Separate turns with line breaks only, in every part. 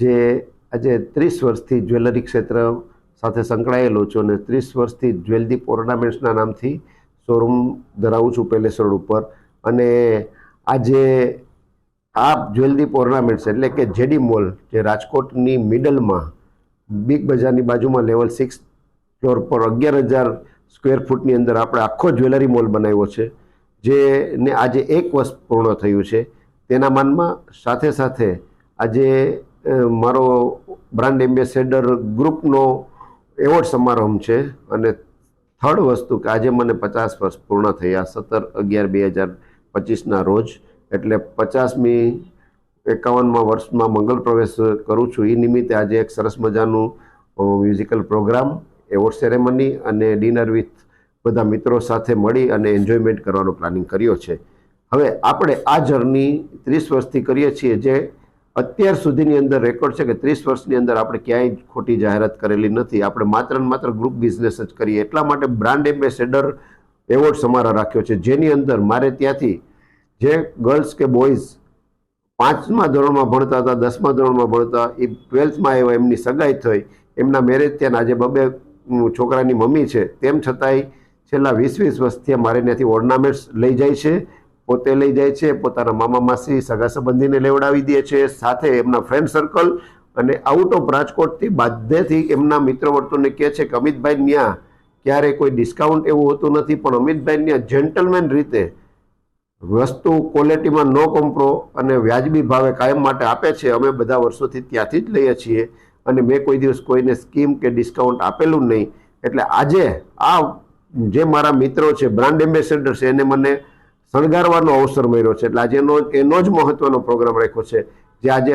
જે આજે ત્રીસ વર્ષથી જ્વેલરી ક્ષેત્ર સાથે સંકળાયેલો છું અને ત્રીસ વર્ષથી જ્વેલદીપ ઓર્નામેન્ટ્સના નામથી શોરૂમ ધરાવું છું પેલેસ રોડ ઉપર. અને આજે આ જ્વેલદીપ ઓર્નામેન્ટ્સ એટલે કે જેડી મોલ જે રાજકોટની મિડલમાં, બિગ બજારની બાજુમાં લેવલ સિક્સ ફ્લોર પર અગિયાર હજાર સ્ક્વેર ફૂટની અંદર આપણે આખો જ્વેલરી મોલ બનાવ્યો છે, જેને આજે એક વર્ષ પૂર્ણ થયું છે. તેના માનમાં સાથે સાથે આજે મારો બ્રાન્ડ એમ્બેસેડર ગ્રુપનો એવોર્ડ સમારંભ છે અને થર્ડ વસ્તુ કે આજે મને પચાસ વર્ષ પૂર્ણ થયા, સત્તર અગિયાર બે હજાર પચીસના રોજ, એટલે પચાસમી એકાવનમાં વર્ષમાં મંગલ પ્રવેશ કરું છું. એ નિમિત્તે આજે એક સરસ મજાનું મ્યુઝિકલ પ્રોગ્રામ એવોર્ડ સેરેમની અને ડિનર વિથ બધા મિત્રો સાથે મળી અને એન્જોયમેન્ટ કરવાનો પ્લાનિંગ કર્યો છે. હવે આપણે આ જર્ની ત્રીસ વર્ષથી કરીએ છીએ જે અત્યાર સુધીની અંદર રેકોર્ડ છે કે ત્રીસ વર્ષની અંદર આપણે ક્યાંય ખોટી જાહેરાત કરેલી નથી. આપણે માત્ર ને માત્ર ગ્રુપ બિઝનેસ જ કરીએ. એટલા માટે બ્રાન્ડ એમ્બેસેડર એવોર્ડ સમારોહ રાખ્યો છે. જેની અંદર મારે ત્યાંથી જે ગર્લ્સ કે બોયઝ પાંચમા ધોરણમાં ભણતા હતા, દસમા ધોરણમાં ભણતા, એ ટ્વેલ્થમાં આવ્યા, એમની સગાઈ થઈ, એમના મેરેજ ત્યાં આજે બબે છોકરાની મમ્મી છે. તેમ છતાંય છેલ્લા વીસ વીસ વર્ષથી મારે ત્યાંથી ઓર્નામેન્ટ્સ લઈ જાય છે. પોતે લઈ જાય છે, પોતાના મામા માસી સગા સંબંધીને લેવડાવી દે છે, સાથે એમના ફ્રેન્ડ સર્કલ અને આઉટ ઓફ રાજકોટથી બાધ્યથી એમના મિત્ર વર્તુળને કહે છે કે, અમિતભાઈ ત્યાં ક્યારે કોઈ ડિસ્કાઉન્ટ એવું હોતું નથી, પણ અમિતભાઈ ત્યાં જેન્ટલમેન રીતે વસ્તુ ક્વોલિટીમાં નો કોમ્પ્રો અને વ્યાજબી ભાવે કાયમ માટે આપે છે. અમે બધા વર્ષોથી ત્યાંથી જ લઈએ છીએ અને મેં કોઈ દિવસ કોઈને સ્કીમ કે ડિસ્કાઉન્ટ આપેલું નહીં. એટલે આજે આ જે મારા મિત્રો છે બ્રાન્ડ એમ્બેસેડર છે, એને મને શણગારવાનો અવસર મળ્યો છે. એટલે આજે એનો એનો જ મહત્વનો પ્રોગ્રામ રાખ્યો છે જે આજે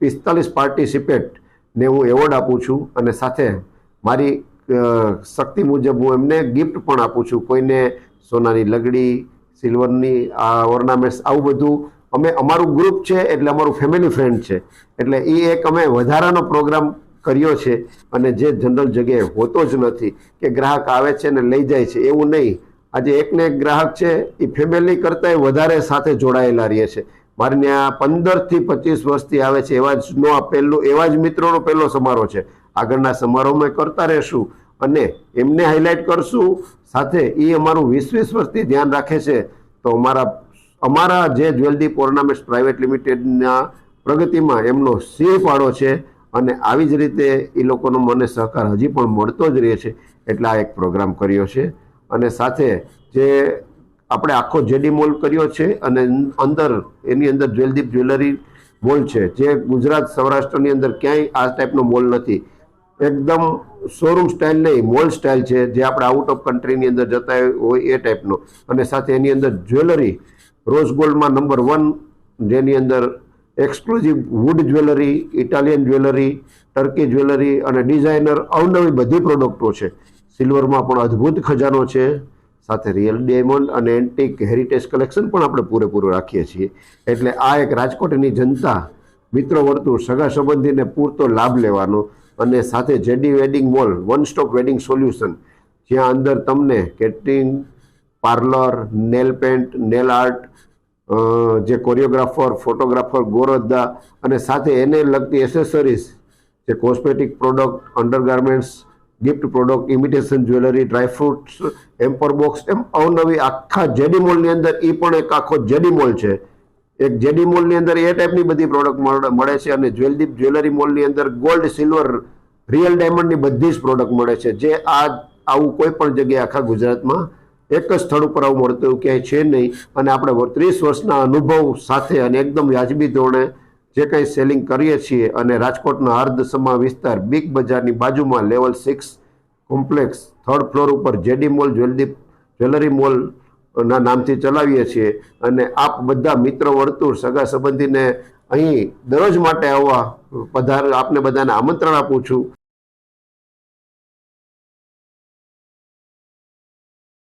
પિસ્તાલીસ પાર્ટિસિપેટને હું એવોર્ડ આપું છું અને સાથે મારી શક્તિ મુજબ હું એમને ગિફ્ટ પણ આપું છું. કોઈને સોનાની લગડી સિલ્વરની આ ઓર્નામેન્ટ્સ આવું બધું અમે, અમારું ગ્રુપ છે એટલે અમારું ફેમિલી ફ્રેન્ડ છે. એટલે એ એક અમે વધારાનો પ્રોગ્રામ કર્યો છે અને જે જનરલ જગ્યાએ હોતો જ નથી કે ગ્રાહક આવે છે ને લઈ જાય છે એવું નહીં. આજે એકને એક ગ્રાહક છે એ ફેમિલી કરતાંય વધારે સાથે જોડાયેલા રહે છે. મારે ત્યાં પંદરથી પચીસ વર્ષથી આવે છે, એવા જ નો આ પહેલું, એવા જ મિત્રોનો પહેલો સમારોહ છે. આગળના સમારોહમાં કરતા રહેશું અને એમને હાઇલાઇટ કરશું. સાથે એ અમારું વીસ વીસ વર્ષથી ધ્યાન રાખે છે. તો અમારા અમારા જે જ્વેલદીપ ઓર્નામેન્ટ્સ પ્રાઇવેટ લિમિટેડના પ્રગતિમાં એમનો સિંહ ફાળો છે અને આવી જ રીતે એ લોકોનો મને સહકાર હજી પણ મળતો જ રહે છે. એટલે આ એક પ્રોગ્રામ કર્યો છે. અને સાથે જે આપણે આખો જેડી મોલ કર્યો છે અને અંદર, એની અંદર જ્વેલદીપ જ્વેલરી મોલ છે, જે ગુજરાત સૌરાષ્ટ્રની અંદર ક્યાંય આ ટાઈપનો મોલ નથી. એકદમ શોરૂમ સ્ટાઇલ નહીં, મોલ સ્ટાઇલ છે, જે આપણે આઉટ ઓફ કન્ટ્રીની અંદર જતા હોય એ ટાઈપનો. અને સાથે એની અંદર જ્વેલરી, રોઝ ગોલ્ડમાં નંબર વન જેની અંદર exclusive wood jewellery Italian jewellery Turkey jewellery અને ડિઝાઇનર અવનવી બધી પ્રોડક્ટો છે. સિલ્વરમાં પણ અદ્ભુત ખજાનો છે. સાથે રિયલ ડાયમંડ અને એન્ટિક હેરિટેજ કલેક્શન પણ આપણે પૂરેપૂરું રાખીએ છીએ. એટલે આ એક રાજકોટની જનતા મિત્રો વર્તુળ સગા સંબંધીને પૂરતો લાભ લેવાનો અને સાથે JD wedding mall one stop wedding solution જ્યાં અંદર તમને catering parlour nail paint nail art જે કોરિયોગ્રાફર, ફોટોગ્રાફર ગોરદ્દા અને સાથે એને લગતી એસેસરીઝ જે cosmetic product undergarments gift product imitation jewellery dry fruits hamper box એમ અવનવી આખા જેડી મોલની અંદર એ પણ એક આખો જેડી મોલ છે. એક જેડી મોલની અંદર એ ટાઈપની બધી પ્રોડક્ટ મળે છે અને જ્વેલદીપ જ્વેલરી મોલની અંદર ગોલ્ડ સિલ્વર રિયલ ડાયમંડની બધી જ પ્રોડક્ટ મળે છે. જે આ, આવું કોઈ પણ જગ્યાએ આખા ગુજરાતમાં એક જ સ્થળ ઉપર આવું મળતું એવું ક્યાંય છે નહીં. અને આપણે ત્રીસ વર્ષના અનુભવ સાથે અને એકદમ વ્યાજબી ધોરણે જે કંઈ સેલિંગ કરીએ છીએ અને રાજકોટના અર્ધસમા વિસ્તાર બિગ બજારની બાજુમાં level six complex third floor ઉપર JD mall jewellery jewellery mall ના નામથી ચલાવીએ છીએ. અને આપ બધા મિત્ર, વર્તુળ, સગા સંબંધીને અહીં દરરોજ માટે આવવા પધાર આપને બધાને આમંત્રણ આપું છું.